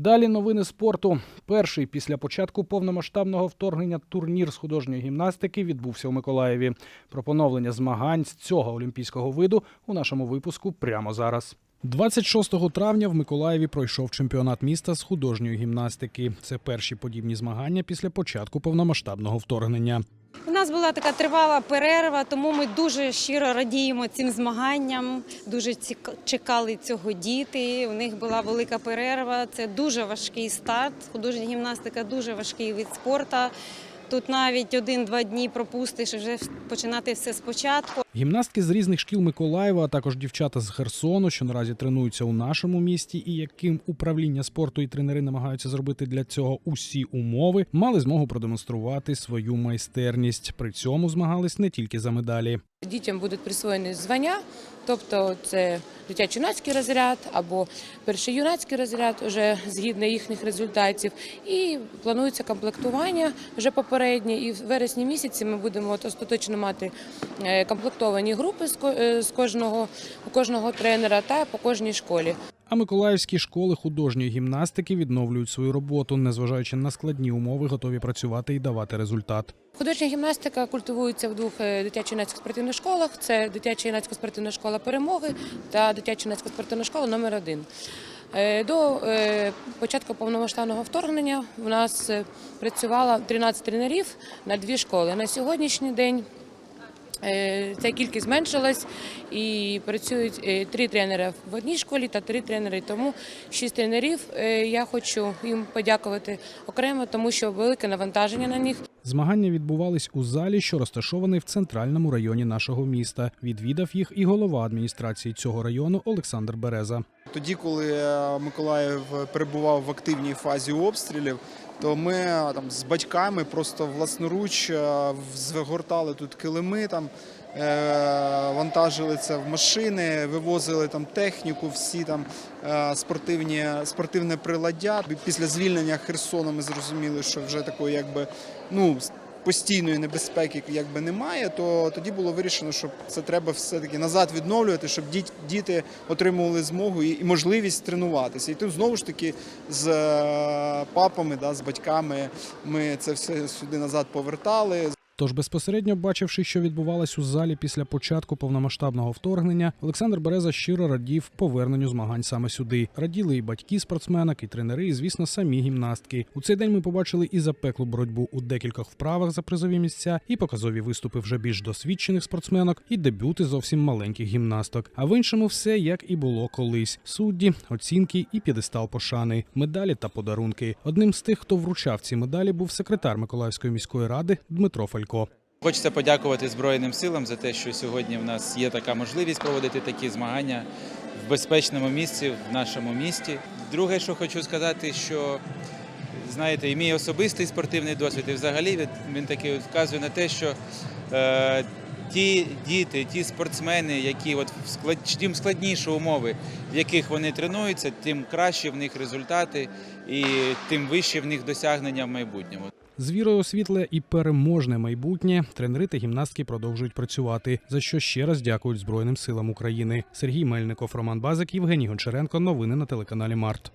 Далі новини спорту. Перший після початку повномасштабного вторгнення турнір з художньої гімнастики відбувся у Миколаєві. Про поновлення змагань з цього олімпійського виду у нашому випуску прямо зараз. 26 травня в Миколаєві пройшов чемпіонат міста з художньої гімнастики. Це перші подібні змагання після початку повномасштабного вторгнення. У нас була така тривала перерва, тому ми дуже щиро радіємо цим змаганням. Дуже чекали цього діти. У них була велика перерва. Це дуже важкий старт. Художня гімнастика дуже важкий вид спорту. Тут навіть один-два дні пропустиш вже починати все спочатку. Гімнастки з різних шкіл Миколаєва, а також дівчата з Херсону, що наразі тренуються у нашому місті, і яким управління спорту і тренери намагаються зробити для цього усі умови, мали змогу продемонструвати свою майстерність. При цьому змагались не тільки за медалі. Дітям будуть присвоєні звання, тобто це дитячо-юнацький розряд або перший юнацький розряд, вже згідно їхніх результатів. І планується комплектування вже попереднє. І в вересні місяці ми будемо остаточно мати е, комплектовані групи з е, кожного у кожного тренера та по кожній школі. А миколаївські школи художньої гімнастики відновлюють свою роботу, незважаючи на складні умови, готові працювати і давати результат. Художня гімнастика культивується в двох е, дитячо-юнацьких спортивних школах: це дитяча юнацька спортивна школа перемоги та дитяча юнацька спортивна школа номер 1 До е, початку повномасштабного вторгнення у нас працювало 13 тренерів на дві школи. На сьогоднішній день ця кількість зменшилась і працюють е, три тренери в одній школі та три тренери. Тому шість тренерів. Е, Я хочу їм подякувати окремо, тому що велике навантаження на них. Змагання відбувались у залі, що розташований в центральному районі нашого міста. Відвідав їх і голова адміністрації цього району Олександр Береза. Тоді, коли е, Миколаїв перебував в активній фазі обстрілів, то ми там з батьками просто власноруч е, згортали тут килими, там е, вантажили це в машини, вивозили там техніку, всі там спортивні спортивне приладдя. Після звільнення Херсону ми зрозуміли, що вже такої, якби ну. Постійної небезпеки якби немає, то тоді було вирішено, що це треба все-таки назад відновлювати, щоб діти отримували змогу і можливість тренуватися. І тут знову ж таки з е, папами, да, з батьками ми це все сюди назад повертали. Тож безпосередньо бачивши, що відбувалось у залі після початку повномасштабного вторгнення, Олександр Береза щиро радів поверненню змагань саме сюди. Раділи і батьки спортсменок, і тренери, і звісно, самі гімнастки. У цей день ми побачили і запеклу боротьбу у декількох вправах за призові місця, і показові виступи вже більш досвідчених спортсменок, і дебюти зовсім маленьких гімнасток. А в іншому все як і було колись: судді, оцінки і п'єдестал пошани, медалі та подарунки. Одним з тих, хто вручав ці медалі, був секретар Миколаївської міської ради Дмитро Фалько. Хочеться подякувати Збройним силам за те, що сьогодні в нас є така можливість проводити такі змагання в безпечному місці в нашому місті. Друге, що хочу сказати, що знаєте, і мій особистий спортивний досвід, і взагалі він, таки вказує на те, що е, ті діти, ті спортсмени, які от в склад, чим складніші умови, в яких вони тренуються, тим кращі в них результати і тим вищі в них досягнення в майбутньому. З вірою у світле і переможне майбутнє тренери та гімнастки продовжують працювати. За що ще раз дякують Збройним силам України. Сергій Мельников, Роман Базик, Євгеній Гончаренко. Новини на телеканалі Март.